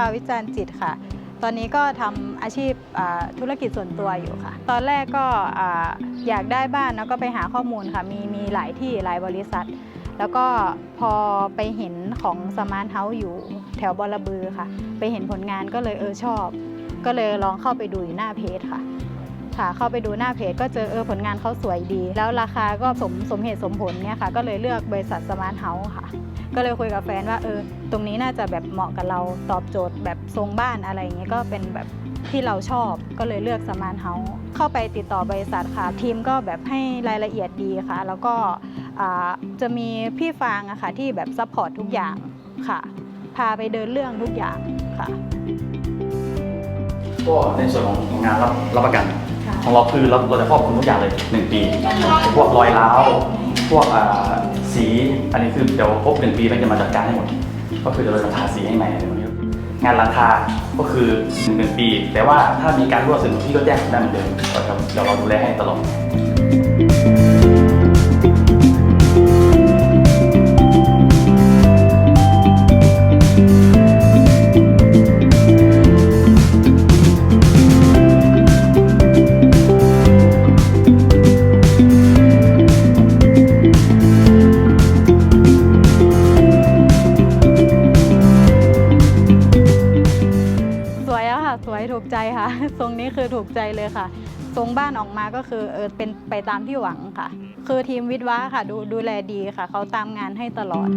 าวิจารณ์จิตค่ะ ตอนนี้ก็ทำอาชีพธุรกิจส่วนตัวอยู่ค่ะ ตอนแรกก็อ่าอยากได้บ้านแล้วก็ไปหาข้อมูลค่ะ มีมีหลายที่หลายบริษัท แล้วก็พอไปเห็นของสมาร์ทเฮาส์อยู่แถวบอระบือค่ะ ไปเห็นผลงานก็เลยเออชอบ ก็เลยลองเข้าไปดูอยู่หน้าเพจค่ะ ค่ะ เข้าไปดูหน้าเพจก็เจอเออผลงานเขาสวยดี แล้วราคาก็สมสมเหตุสมผลเนี่ยค่ะ ก็เลยเลือกบริษัทสมาร์ทเฮาส์ค่ะ ก็เลยคุยกับแฟนว่าเออตรงนี้น่าจะแบบเหมาะกับเราตอบโจทย์แบบทรงบ้านอะไรอย่างเงี้ยก็เป็นแบบที่เราชอบก็เลยเลือกสมาร์ทเฮาส์เข้าไปติดต่อบริษัทค่ะ ทีมก็แบบให้รายละเอียดดีค่ะ แล้วก็จะมีพี่ฟางอะค่ะที่แบบซัพพอร์ตทุกอย่างค่ะ พาไปเดินเรื่องทุกอย่างค่ะ ก็ในส่วนของงานรับรับประกัน ของเราคือเราเราจะครอบคลุมทุกอย่างเลย 1 ปี พวกรอยร้าว พวกอ่าสี อันนี้คือเดี๋ยวครบ1ปีเราจะมาจัดการให้หมด ก็คือเดี๋ยราจะทาสีให้ใหม่อะไรพวกนี้งานหลังคาก็คือ1นึปี แต่ว่าถ้ามีการรั่วซึมพี่ก็แจ้งได้เหมือนเดิมเราจะเดี๋ยวเราดูแลให้ตลอด ถูกใจค่ะ ทรงนี้คือถูกใจเลยค่ะ ทรงบ้านออกมาก็คือเออเป็นไปตามที่หวังค่ะ คือทีมวิทย์วะค่ะ ดูดูแลดีค่ะ เขาตามงานให้ตลอด